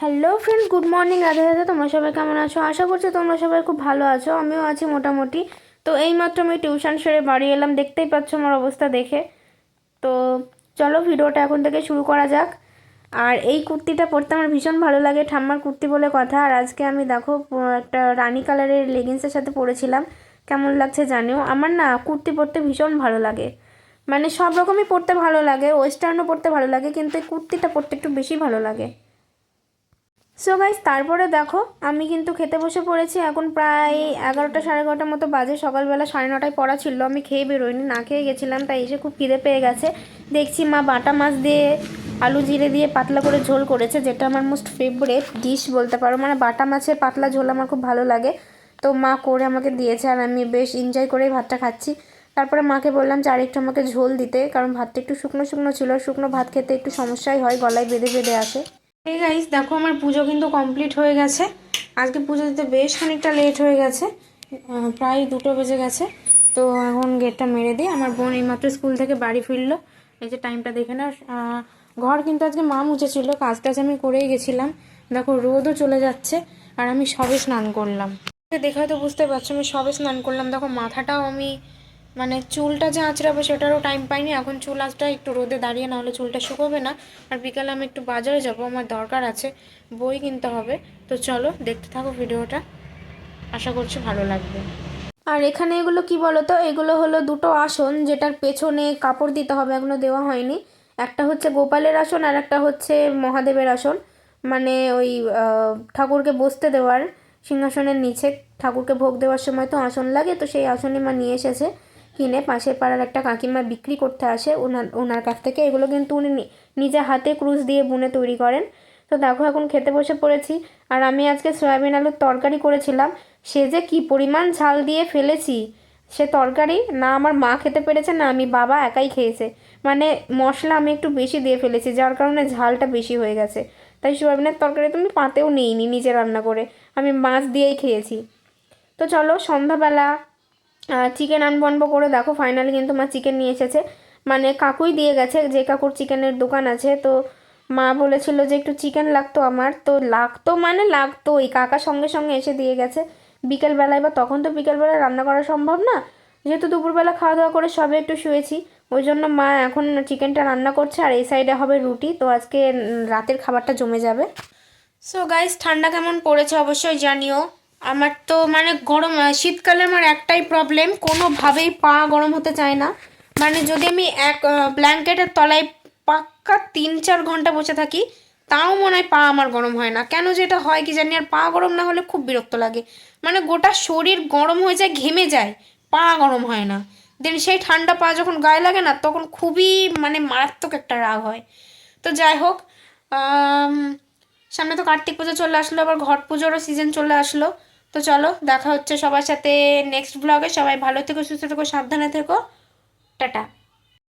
Hello friend good morning Radhe Radhe তোমরা সবাই কেমন আছো? আশা করছি তোমরা সবাই খুব ভালো আছো। আমিও আছি মোটামুটি। তো এইমাত্র আমি টিউশন সেরে বাড়ি এলাম। দেখতেই পাচ্ছ আমার অবস্থা দেখে। তো চলো, ভিডিওটা এখন থেকে শুরু করা যাক। আর এই কুর্তিটা পরতে আমার ভীষণ ভালো লাগে, ঠাম্মার কুর্তি বলে কথা। আর আজকে আমি দেখো একটা রানী কালারের লেগিংসের সাথে পরেছিলাম। কেমন লাগছে জানিও? আমার না কুর্তি পরতে ভীষণ ভালো লাগে। মানে সব রকমই পরতে ভালো লাগে, ওয়েস্টার্নও পরতে ভালো লাগে, কিন্তু এই কুর্তিটা পরতে একটু বেশি ভালো লাগে। সো গাইজ তারপরে দেখো, আমি কিন্তু খেতে বসে পড়েছি। এখন প্রায় এগারোটা সাড়ে এগারোটার মতো বাজে। সকালবেলা সাড়ে নটায় পড়া ছিল, আমি খেয়ে বেরোইনি, না খেয়ে গেছিলাম, তাই এসে খুব খিদে পেয়ে গেছে। দেখছি মা বাটা মাছ দিয়ে আলু জিরে দিয়ে পাতলা করে ঝোল করেছে, যেটা আমার মোস্ট ফেভারেট ডিশ বলতে পারো। মানে বাটা মাছের পাতলা ঝোল আমার খুব ভালো লাগে। তো মা করে আমাকে দিয়েছে, আর আমি বেশ এনজয় করেই ভাতটা খাচ্ছি। তারপরে মাকে বললাম যে আরেকটু আমাকে ঝোল দিতে। কারণ ভাতটা একটু শুকনো শুকনো ছিল। শুকনো ভাত খেতে একটু সমস্যাই হয়, গলায় বেঁধে বেঁধে আসে। এই গাইস দেখো আমার পুজো কিন্তু কমপ্লিট হয়ে গেছে। আজকে পুজো দিতে বেশ খানিকটা লেট হয়ে গেছে। প্রায় দুটো বেজে গেছে। তো এখন গেটটা মেরে দিই। আমার বোন এইমাত্র স্কুল থেকে বাড়ি ফিরলো। এই যে টাইমটা দেখে না ঘর কিন্তু আজকে মা মুছেছিল। কাজ টাজ আমি করেই গেছিলাম। দেখো রোদও চলে যাচ্ছে আর আমি সবে স্নান করলাম। দেখে হয়তো বুঝতে পারছ, আমি সবে স্নান করলাম। দেখো মাথাটাও আমি মানে চুলটা যে আঁচড়াবো সেটারও টাইম পাইনি। এখন চুল আঁচটা একটু রোদে দাঁড়িয়ে না হলে চুলটা শুকোবে না। আর বিকালে আমি একটু বাজারে যাব, আমার দরকার আছে। বই কিনতে হবে। তো চলো, দেখতে থাকো ভিডিওটা। আশা করছি ভালো লাগবে। আর এখানে এগুলো কি বলো তো এগুলো হলো দুটো আসন, যেটার পেছনে কাপড় দিতে হবে। এখনও দেওয়া হয়নি। একটা হচ্ছে গোপালের আসন, আর একটা হচ্ছে মহাদেবের আসন। মানে ওই ঠাকুরকে বসতে দেওয়ার সিংহাসনের নিচে। ঠাকুরকে ভোগ দেওয়ার সময় তো আসন লাগে, তো সেই আসনই মা নিয়ে এসেছে। কিনে পাশের পাড়ার একটা কাকিমা বিক্রি করতে আসে। ওনার ওনার কাছ থেকে এগুলো কিন্তু উনি নিজে হাতে ক্রুশ দিয়ে বুনে তৈরি করেন। তো দেখো এখন খেতে বসে পড়েছি। আর আমি আজকে সয়াবিন আলুর তরকারি করেছিলাম। সে যে কি পরিমাণ ঝাল দিয়ে ফেলেছি, সে তরকারি না আমার মা খেতে পেরেছে, না আমি বাবা একাই খেয়েছে। মানে মশলা আমি একটু বেশি দিয়ে ফেলেছি, যার কারণে ঝালটা বেশি হয়ে গেছে। তাই সয়াবিনের তরকারি তো আমি পাতেও নিইনি নিজে রান্না করে। আমি মাছ দিয়েই খেয়েছি। তো চলো সন্ধ্যাবেলা চিকেন আনব আনব করে দেখো ফাইনালি কিন্তু মা চিকেন নিয়ে এসেছে। মানে কাকুই দিয়ে গেছে, যে কাকুর চিকেনের দোকান আছে। তো মা বলেছিল যে একটু চিকেন লাগতো আমার। তো লাগতো মানে লাগতো ওই কাকা সঙ্গে সঙ্গে এসে দিয়ে গেছে। বিকেলবেলায় বা তখন তো বিকেলবেলা রান্না করা সম্ভব না। যেহেতু দুপুরবেলা খাওয়া দাওয়া করে সবে একটু শুয়েছি, ওই জন্য মা এখন চিকেনটা রান্না করছে, আর এই সাইডে হবে রুটি। তো আজকে রাতের খাবারটা জমে যাবে। সো গাইস ঠান্ডা কেমন পড়েছে অবশ্যই জানিও। আমার তো মানে গরম শীতকালে আমার একটাই প্রবলেম কোনোভাবেই পা গরম হতে চায় না। মানে যদি আমি এক ব্ল্যাঙ্কেটের তলায় পাক্কা তিন, চার ঘণ্টা বসে থাকি, তাও মনে হয় পা আমার গরম হয় না। কেন যেটা হয় কি জানি, আর পা গরম না হলে খুব বিরক্ত লাগে। মানে গোটা শরীর গরম হয়ে যায়, ঘেমে যায়, পা গরম হয় না। দেন সেই ঠান্ডা পা যখন গায়ে লাগে না, তখন খুবই মানে মারাত্মক একটা রাগ হয়। তো যাই হোক সামনে তো কার্তিক পুজো চলে আসলো, আবার ঘট পুজোরও সিজন চলে আসলো। তো চলো, দেখা হচ্ছে সবার সাথে নেক্সট ব্লগে সবাই ভালো থেকো, সুস্থ থেকো, সাবধানে থেকো। টাটা।